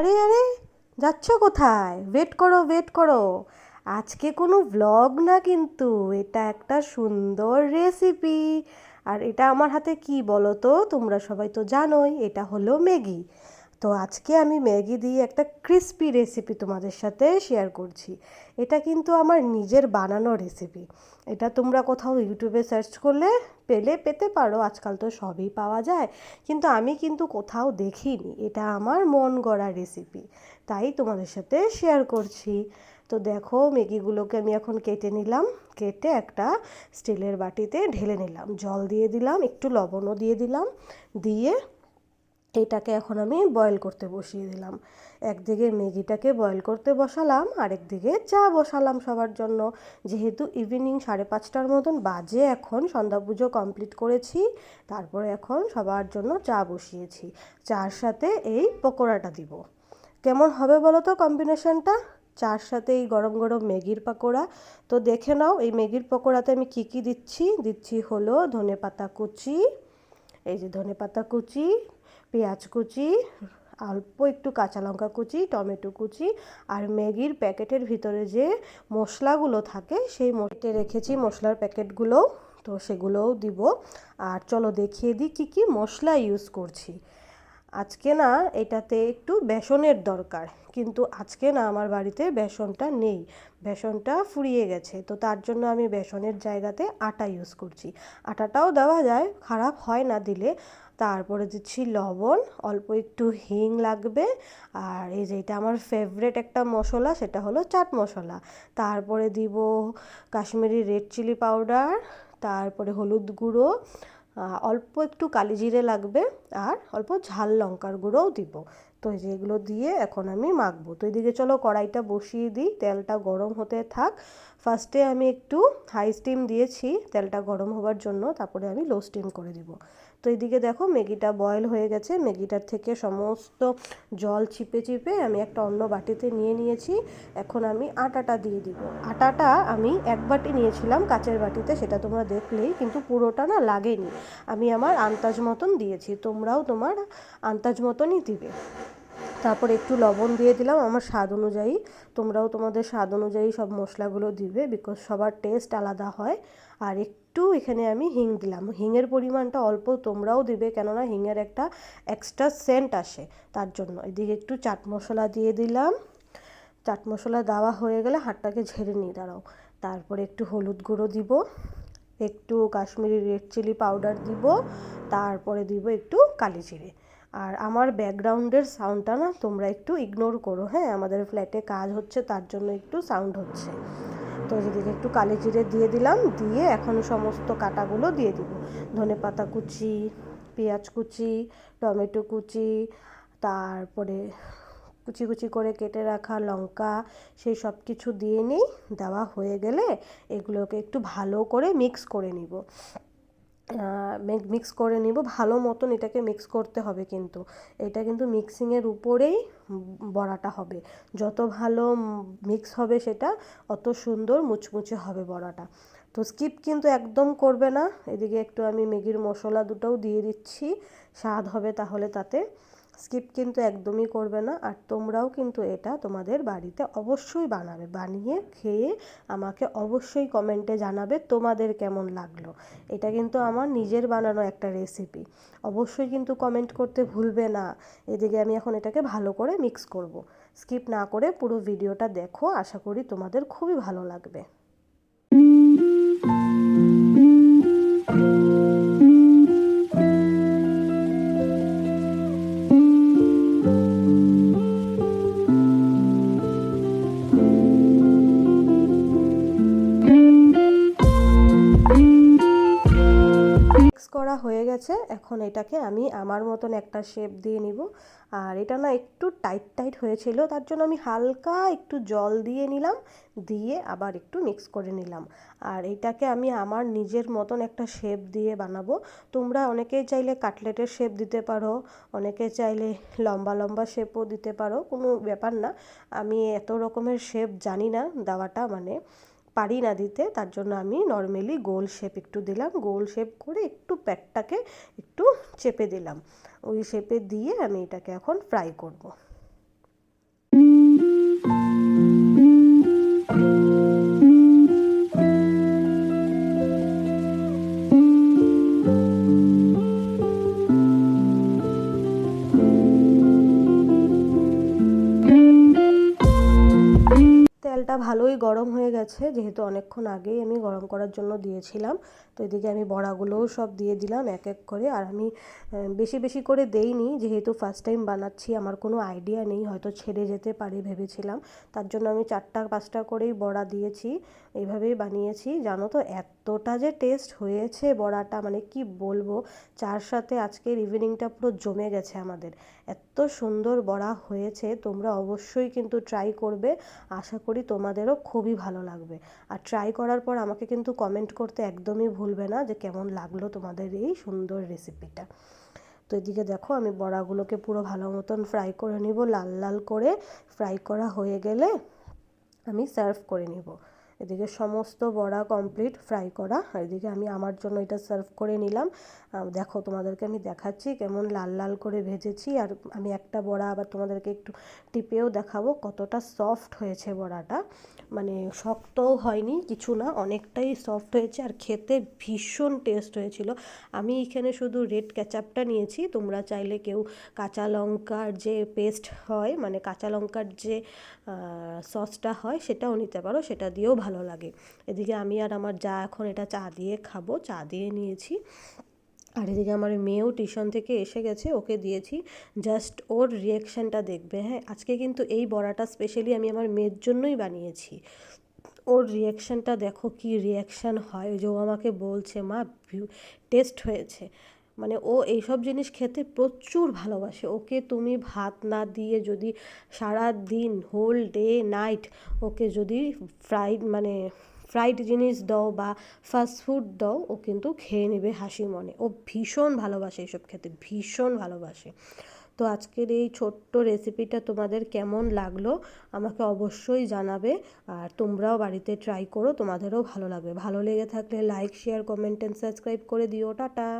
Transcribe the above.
আরে আরে, যাচ্ছ কোথায়? ওয়েট করো ওয়েট করো। আজকে কোনো ব্লগ না কিন্তু, এটা একটা সুন্দর রেসিপি আর এটা আমার হাতে কি বলো তো? তোমরা সবাই তো জানোই, এটা হলো ম্যাগি। তো আজকে আমি ম্যাগি দিয়ে একটা ক্রিস্পি রেসিপি তোমাদের সাথে শেয়ার করছি। এটা কিন্তু আমার নিজের বানানো রেসিপি। এটা তোমরা কোথাও ইউটিউবে সার্চ করলে পেলে পেতে পারো, আজকাল তো সবই পাওয়া যায়। কিন্তু আমি কিন্তু কোথাও দেখিনি, এটা আমার মন গড়া রেসিপি। তাই তোমাদের সাথে শেয়ার করছি। তো দেখো, ম্যাগিগুলোকে আমি এখন কেটে নিলাম। কেটে একটা স্টিলের বাটিতে ঢেলে নিলাম। জল দিয়ে দিলাম, একটু লবণও দিয়ে দিলাম। দিয়ে এটাকে এখন আমি বয়েল করতে বসিয়ে দিলাম। একদিকে ম্যাগিটাকে বয়েল করতে বসালাম আরেকদিকে চা বসালাম সবার জন্য। যেহেতু ইভিনিং সাড়ে পাঁচটার মতন বাজে এখন, সন্ধ্যা পুজো কমপ্লিট করেছি, তারপরে এখন সবার জন্য চা বসিয়েছি। চার সাথে এই পকোড়াটা দিব। কেমন হবে বলো তো কম্বিনেশনটা চার সাথে এই গরম গরম ম্যাগির পকোড়া। তো দেখে নাও, এই ম্যাগির পকোড়াতে আমি কী কী দিচ্ছি? দিচ্ছি হলো ধনে পাতা কুচি এই যে ধনে পাতা কুচি, পেঁয়াজ কুচি, অল্প একটু কাঁচা লঙ্কা কুচি, টমেটো কুচি আর ম্যাগির প্যাকেটের ভিতরে যে মশলাগুলো থাকে সেই মোটে রেখেছি মশলার প্যাকেটগুলো, তো সেগুলোও দিব। আর চলো দেখিয়ে দিই কী কী মশলা ইউজ করছি। আজকে না এটাতে একটু বেসনের দরকার। কিন্তু আজকে না আমার বাড়িতে বেসনটা নেই। বেসনটা ফুরিয়ে গেছে। তো তার জন্য আমি বেসনের জায়গাতে আটা ইউজ করছি। আটাটাও দেওয়া যায়, খারাপ হয় না দিলে। তারপরে দিচ্ছি লবণ, অল্প একটু হিং লাগবে। আর এই যে এটা আমার ফেভারেট একটা মশলা, সেটা হলো চাট মশলা। তারপরে দিব কাশ্মীরি রেড চিলি পাউডার তারপরে হলুদ গুঁড়ো অল্প একটু কালি জিরে লাগবে। আর অল্প ঝাল লঙ্কার গুঁড়োও দিব। তো যেগুলো দিয়ে এখন আমি মাখবো। তো এদিকে চলো কড়াইটা বসিয়ে দিই, তেলটা গরম হতে থাক। ফার্স্টে আমি একটু হাই স্টিম দিয়েছি, তেলটা গরম হবার জন্য, তারপরে আমি লো স্টিম করে দিব। তো এদিকে দেখো ম্যাগিটা বয়েল হয়ে গেছে। ম্যাগিটার থেকে সমস্ত জল চিপে চিপে আমি একটা অন্য বাটিতে নিয়ে নিয়েছি। এখন আমি আটাটা দিয়ে দিব। আটাটা আমি এক বাটি নিয়েছিলাম কাচের বাটিতে, সেটা তোমরা দেখলেই, কিন্তু পুরোটা না লাগেনি। আমি আমার আন্দাজ মতন দিয়েছি। তোমরাও তোমার আন্দাজ মতনই দিবে। তারপর একটু লবণ দিয়ে দিলাম, আমার স্বাদ অনুযায়ী। তোমরাও তোমাদের স্বাদ অনুযায়ী সব মশলাগুলো দিবে বিকজ সবার টেস্ট আলাদা হয়। আর একটু এখানে আমি হিং দিলাম। হিংয়ের পরিমাণটা অল্প তোমরাও দিবে, কেননা হিংয়ের একটা এক্সট্রা সেন্ট আসে, তার জন্য। এদিকে একটু চাট মশলা দিয়ে দিলাম। চাট মশলা দেওয়া হয়ে গেলে হাতটাকে ঝেড়ে নিই দাঁড়াও। তারপরে একটু হলুদ গুঁড়ো দিব, একটু কাশ্মীরি রেড চিলি পাউডার দিব, তারপরে দিব একটু কালি জিরে আর আমার ব্যাকগ্রাউন্ডের সাউন্ডটা না তোমরা একটু ইগনোর করো হ্যাঁ? আমাদের ফ্ল্যাটে কাজ হচ্ছে, তার জন্য একটু সাউন্ড হচ্ছে। তো এদিকে একটু কালি জিরে দিয়ে দিলাম, দিয়ে এখন সমস্ত কাটাগুলো দিয়ে দিব। ধনে পাতা কুচি, পেঁয়াজ কুচি, টমেটো কুচি, তারপরে কুচি কুচি করে কেটে রাখা লঙ্কা, সেই সব কিছু দিয়ে নিই, দেওয়া হয়ে গেলে এগুলোকে একটু ভালো করে মিক্স করে নিব। মিক্স করে নিব। ভালো মতন এটাকে মিক্স করতে হবে কিন্তু। এটা কিন্তু মিক্সিংয়ের উপরেই বড়াটা হবে। যত ভালো মিক্স হবে সেটা, অত সুন্দর মুচমুচে হবে বড়াটা। তো স্কিপ কিন্তু একদম করবে না। এদিকে একটু আমি ম্যাগির মশলা দুটোও দিয়ে দিচ্ছি। স্বাদ হবে তাহলে তাতে। স্কিপ কিন্তু একদমই করবে না। আর তোমরাও কিন্তু এটা তোমাদের বাড়িতে অবশ্যই বানাবে। বানিয়ে খেয়ে আমাকে অবশ্যই কমেন্টে জানাবে তোমাদের কেমন লাগল। এটা কিন্তু আমার নিজের বানানো একটা রেসিপি অবশ্যই কিন্তু কমেন্ট করতে ভুলবে না। এদিকে আমি এখন এটাকে ভালো করে মিক্স করব। স্কিপ না করে পুরো ভিডিওটা দেখো। আশা করি তোমাদের খুবই ভালো লাগবে। করা হয়ে গেছে। এখন এটাকে আমি আমার মতন একটা শেপ দিয়ে নিব। আর এটা না একটু টাইট টাইট হয়েছিল, তার জন্য আমি হালকা একটু জল দিয়ে নিলাম, দিয়ে আবার একটু মিক্স করে নিলাম। আর এটাকে আমি আমার নিজের মতন একটা শেপ দিয়ে বানাবো। তোমরা অনেকেই চাইলে কাটলেটের শেপ দিতে পারো, অনেকে চাইলে লম্বা লম্বা শেপও দিতে পারো, কোনো ব্যাপার না। আমি এত রকমের শেপ জানি না দেওয়াটা মানে। পারি না দিতে, তার জন্য আমি নর্মালি গোল শেপ একটু দিলাম। গোল শেপ করে একটু প্যাটটাকে একটু চেপে দিলাম। ওই শেপে দিয়ে আমি এটাকে এখন ফ্রাই করব। ভালোই গরম হয়ে গেছে, যেহেতু অনেকক্ষণ আগেই আমি গরম করার জন্য দিয়েছিলাম। তো এদিকে আমি বড়াগুলোও সব দিয়ে দিলাম এক এক করে। আর আমি বেশি বেশি করে দেইনি, যেহেতু ফার্স্ট টাইম বানাচ্ছি, আমার কোনো আইডিয়া নেই, হয়তো ছেড়ে যেতে পারে ভেবেছিলাম। তার জন্য আমি চারটা, পাঁচটা করেই বড়া দিয়েছি, এইভাবেই বানিয়েছি। জানো তো, এতটা যে টেস্ট হয়েছে বড়াটা মানে কি বলব, চার সাথে আজকের ইভিনিংটা পুরো জমে গেছে আমাদের। এত সুন্দর বড়া হয়েছে, তোমরা অবশ্যই কিন্তু ট্রাই করবে। আশা করি তোমাদেরও খুবই ভালো লাগবে। আর ট্রাই করার পর আমাকে কিন্তু কমেন্ট করতে একদমই ভুলবে না যে কেমন লাগল তোমাদের এই সুন্দর রেসিপিটা তো এদিকে দেখো, আমি বড়াগুলোকে পুরো ভালো মতন ফ্রাই করে নিব, লাল লাল করে। ফ্রাই করা হয়ে গেলে আমি সার্ভ করে নিব। এদিকে সমস্ত বড়া কমপ্লিট ফ্রাই করা। আর এদিকে আমি আমার জন্য এটা সার্ভ করে নিলাম। দেখো তোমাদেরকে আমি দেখাচ্ছি কেমন লাল লাল করে ভেজেছি। আর আমি একটা বড়া আবার তোমাদেরকে একটু টিপেও দেখাবো কতটা সফট হয়েছে বড়াটা। মানে শক্তও হয়নি, কিছু না, অনেকটাই সফট হয়েছে। আর খেতে ভীষণ টেস্ট হয়েছিল। আমি এখানে শুধু রেড ক্যাচাপটা নিয়েছি। তোমরা চাইলে কেউ কাঁচা লঙ্কার যে পেস্ট হয় মানে কাঁচা লঙ্কার যে সসটা হয়, সেটাও নিতে পারো। সেটা দিয়েও ভালো লাগে। এদিকে আমি আর আমার যা এখন এটা চা দিয়ে খাব, চা দিয়ে নিয়েছি। আর এদিকে আমার মেয়েও টিউশন থেকে এসে গেছে, ওকে দিয়েছি। জাস্ট ওর রিয়াকশানটা দেখবে হ্যাঁ? আজকে কিন্তু এই বড়াটা স্পেশালি আমি আমার মেয়ের জন্যই বানিয়েছি। ওর রিয়াকশানটা দেখো কি রিয়াকশান হয় যে ও আমাকে বলছে, মা টেস্ট হয়েছে। মানে ও এইসব জিনিস খেতে প্রচুর ভালোবাসে। ওকে তুমি ভাত না দিয়ে যদি সারা দিন হোল ডে নাইট ওকে যদি ফ্রাইড মানে ফ্রাইড জিনিস দাও বা ফাস্ট ফুড দাও, ও কিন্তু খেয়ে নেবে হাসি মনে। ও ভীষণ ভালোবাসে এসব খেতে, ভীষণ ভালোবাসে। তো আজকের এই ছোট্ট রেসিপিটা তোমাদের কেমন লাগল, আমাকে অবশ্যই জানাবে আর তোমরাও বাড়িতে ট্রাই করো, তোমাদেরও ভালো লাগবে। ভালো লেগে থাকলে like share comment and subscribe করে দিও। টাটা!